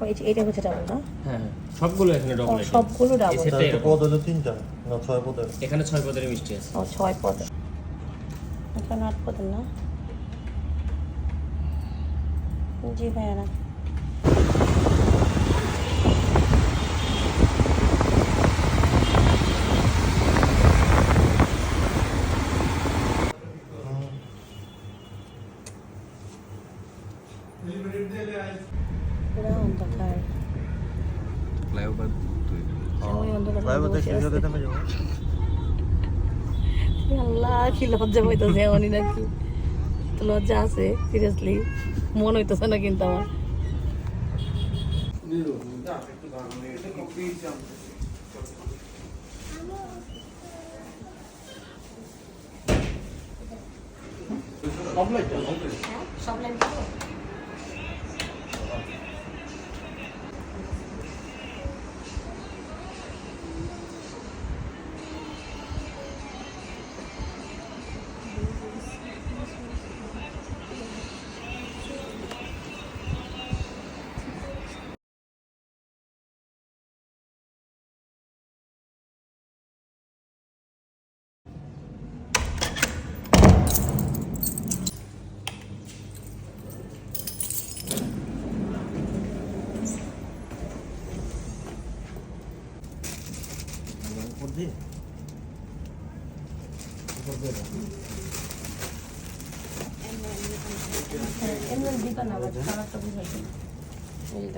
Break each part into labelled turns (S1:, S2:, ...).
S1: ও, এই- হচ্ছে ডাবল না?
S2: হ্যাঁ হ্যাঁ। সবগুলো এখানে
S1: ও,
S2: ডবল
S1: সবগুলো ডাবল
S2: এরকম।
S3: পদ হলো? তিনটা? না ছয় পদের?
S2: এখানে ছয় পদের মিষ্টি আছে।
S1: ও ছয় পদ এখানে আট পদের না? জি ভাইয়া না। আল্লাহ কি লজ্জা পাইতেছে এমনই নাকি তো লজ্জা আছে সিরিয়াসলি মন হইতেছে না কিন্তু আমার
S3: উপর দিয়ে
S1: এমনি দিবা না আবার কালারটা বুঝাইছে এই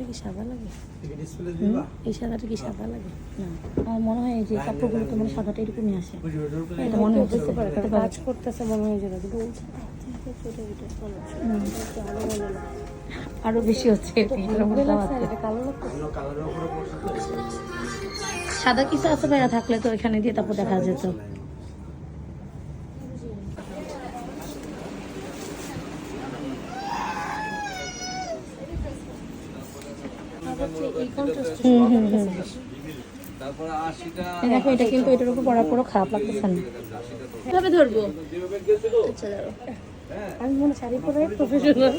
S1: কি সাদা লাগে এই সাদাটা কি সাদা লাগে? না। আমার মনে হয় এই যে কাপড়গুলো তো মানে সাদাটা এরকমই আসে। এটা মনে হয় বুঝতে পারে কাজ করতেছে মনে হয় যেটা কিন্তু আরও বেশি হচ্ছে। সাদা কিছু আছে ভাইয়া থাকলে তো এখানে দিয়ে তারপর দেখা যেত। দেখো এটা কিন্তু এটার উপর পড়ার পরও খারাপ লাগতেছে না। কীভাবে ধরবো। আচ্ছা। আমি মনে শাড়ি পরে প্রফেশনাল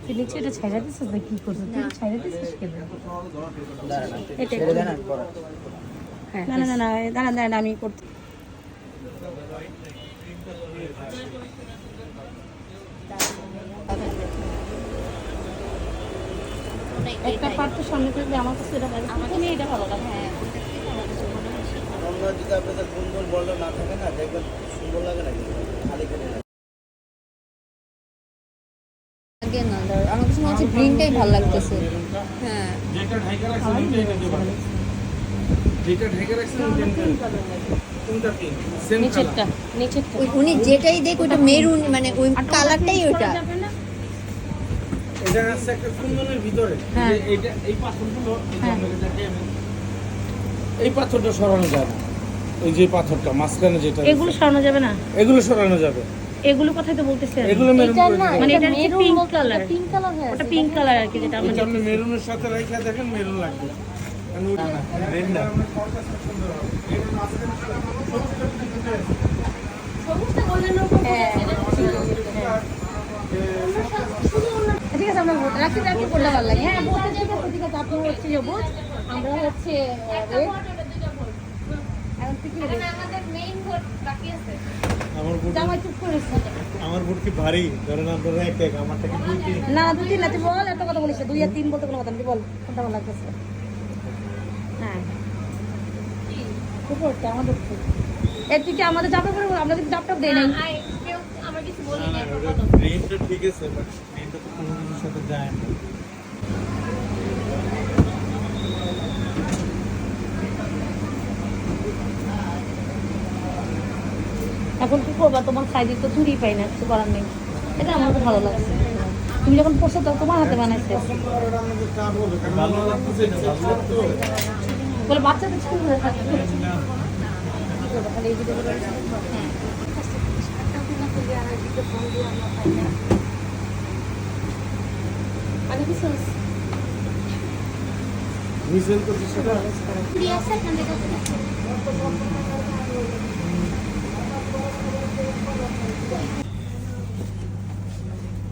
S1: তুই নিচে এটা ছাইড়া দিছিস না কি করছিস তুই ছাইড়া দিছিস কেন? এটা না না না না দাঁড়ান দাঁড়ান আমি করতে একটা পার্ট তো সামনে থাকলে আমার কাছে এটা ভালো আমাকে নিয়ে এটা ভালো লাগে। হ্যাঁ
S3: আমরা যদি আপনাদের সুন্দর বললে না থাকে না দেখবেন সুন্দর লাগে না কিন্তু খালি খালি লাগে।
S4: আগে না ধর আমার কাছে মনে হচ্ছে গ্রিনটাই ভালো লাগতেছে হ্যাঁ
S5: যেটা ঢাকা রাখছেন ওইটাই নিতে পারেন যেটা ঢাকা রাখছেন ওইটা নিতে পারেন। কোনটা পিঙ্ক সেম
S1: নিচেরটা নিচেরটা
S4: উনি যেটাই দেখ ওইটা মেরুন মানে ওই কালারটাই ওইটা
S5: এটা আছে একটা কুন্দনের ভিতরে
S1: হ্যাঁ।
S5: এই পাথরগুলো এই যে
S1: হ্যাঁ।
S5: এই পাথরটা সরানো যায় না ওই যে পাথরটা মাঝখানে যেটা
S1: এগুলো সরানো যাবে না?
S5: এগুলো সরানো যাবে।
S1: এগুলো কথাই তো বলতেছি? আমি।
S5: এগুলো মেরুন
S1: মানে। এটা পিঙ্ক কালার
S4: পিঙ্ক কালার হয়ে
S1: ওটা পিঙ্ক কালার আর কি যেটা আমরা
S5: আপনি মেরুনের সাথে রেখে দেখেন মেরুন লাগবে। কারণ ওই- রেডটা।
S1: ঠিক আছে আমরা রাখি রাখি করলে ভালো লাগে হ্যাঁ ভোটে ঠিক ঠিক আছে আপনি হচ্ছে সবুজ আমরা হচ্ছে red। এখন ঠিক আছে
S3: আমার বুট আমার কি ভারী? ধরেন আপনারা এক এক আমারটা কি দুই তিন।
S1: না দুই তিন না তুই বল একটা কথা বলিস দুই আর তিন বলতে কোনো কথা নেই বল কোনটা ভালো লাগতেছে? হ্যাঁ। উপরটা আমাদের উপর। এ তুই কি আমাদের চাপটা করে আমরা কিন্তু চাপটা দেই নাই।
S3: গ্রিনটা ঠিক আছে বাট তো কোনো কিছুর সাথে যায় না।
S1: এখন কি করবা? তোমার সাইজে তো চুরি পাই না কিছু করার নেই। এটা আমার তো ভালো লাগছে। তুমি যখন পড়ছো তখন তোমার হাতে বানাইছে।
S3: ভালো লাগতেছে না ভালো লাগতো
S1: বলে বাচ্চাদের স্কুল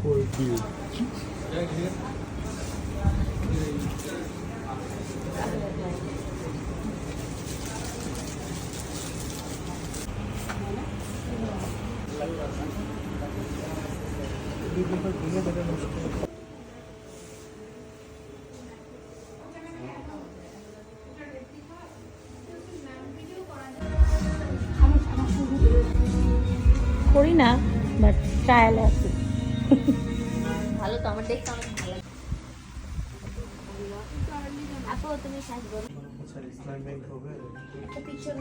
S1: 홀뷰 이걸
S5: 되게 되게
S1: করি না বাট ট্রায়াল আছি।
S6: ভালো তো আমার দেখতে অনেক ভালো আপু তুমি শ্বাস বলো।
S3: আচ্ছা ইসলাম ব্যাংক হবে?
S6: একটা পিকচার